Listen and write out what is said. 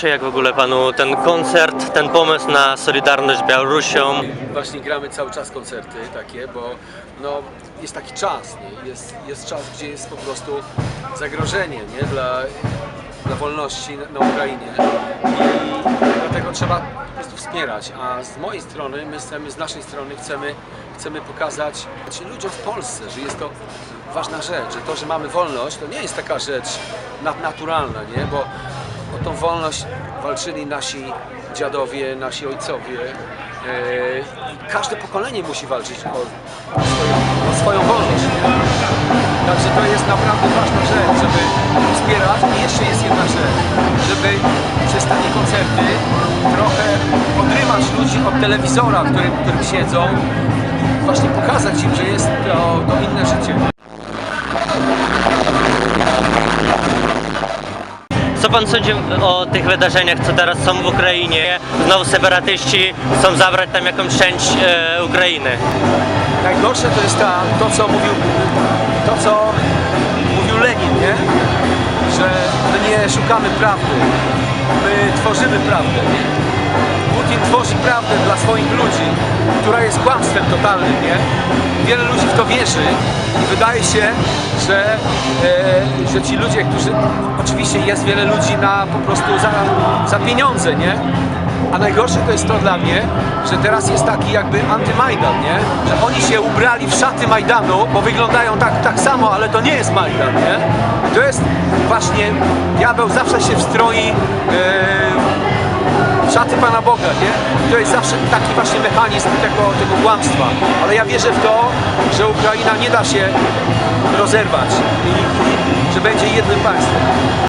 czy jak w ogóle panu ten koncert, ten pomysł na Solidarność z Białorusią? Właśnie gramy cały czas koncerty takie, bo no, jest taki czas, nie? Jest, jest czas, gdzie jest po prostu zagrożenie nie? Dla, dla wolności na, Ukrainie i dlatego trzeba po prostu wspierać, a z mojej strony, my chcemy, z naszej strony chcemy, chcemy pokazać ludziom w Polsce, że jest to ważna rzecz, że to, że mamy wolność, to nie jest taka rzecz nadnaturalna, nie? Bo o tą wolność walczyli nasi dziadowie, nasi ojcowie. E, każde pokolenie musi walczyć o, swoją, o swoją wolność. Także to jest naprawdę ważna rzecz, żeby wspierać. I jeszcze jest jedna rzecz, żeby przez takie koncerty trochę odrywać ludzi od telewizora, w którym, w którym siedzą. Właśnie pokazać im, że jest pan sądzi o tych wydarzeniach, co teraz są w Ukrainie? Znowu separatyści chcą zabrać tam jakąś część e, Ukrainy. Najgorsze to jest ta, to, co mówił, to, co mówił Lenin, nie? Że my nie szukamy prawdy, my tworzymy prawdę. Putin tworzy prawdę dla swoich ludzi, która jest kłamstwem totalnym, nie? Wiele ludzi w to wierzy i wydaje się, że, e, że ci ludzie, którzy... Oczywiście jest wiele ludzi na po prostu za, za pieniądze, nie? A najgorsze to jest to dla mnie, że teraz jest taki jakby antymajdan, nie? Że oni się ubrali w szaty Majdanu, bo wyglądają tak, tak samo, ale to nie jest Majdan, nie? To jest właśnie, diabeł zawsze się wstroi e, szaty Pana Boga, nie? To jest zawsze taki właśnie mechanizm tego, tego kłamstwa. Ale ja wierzę w to, że Ukraina nie da się rozerwać i, i że będzie jednym państwem.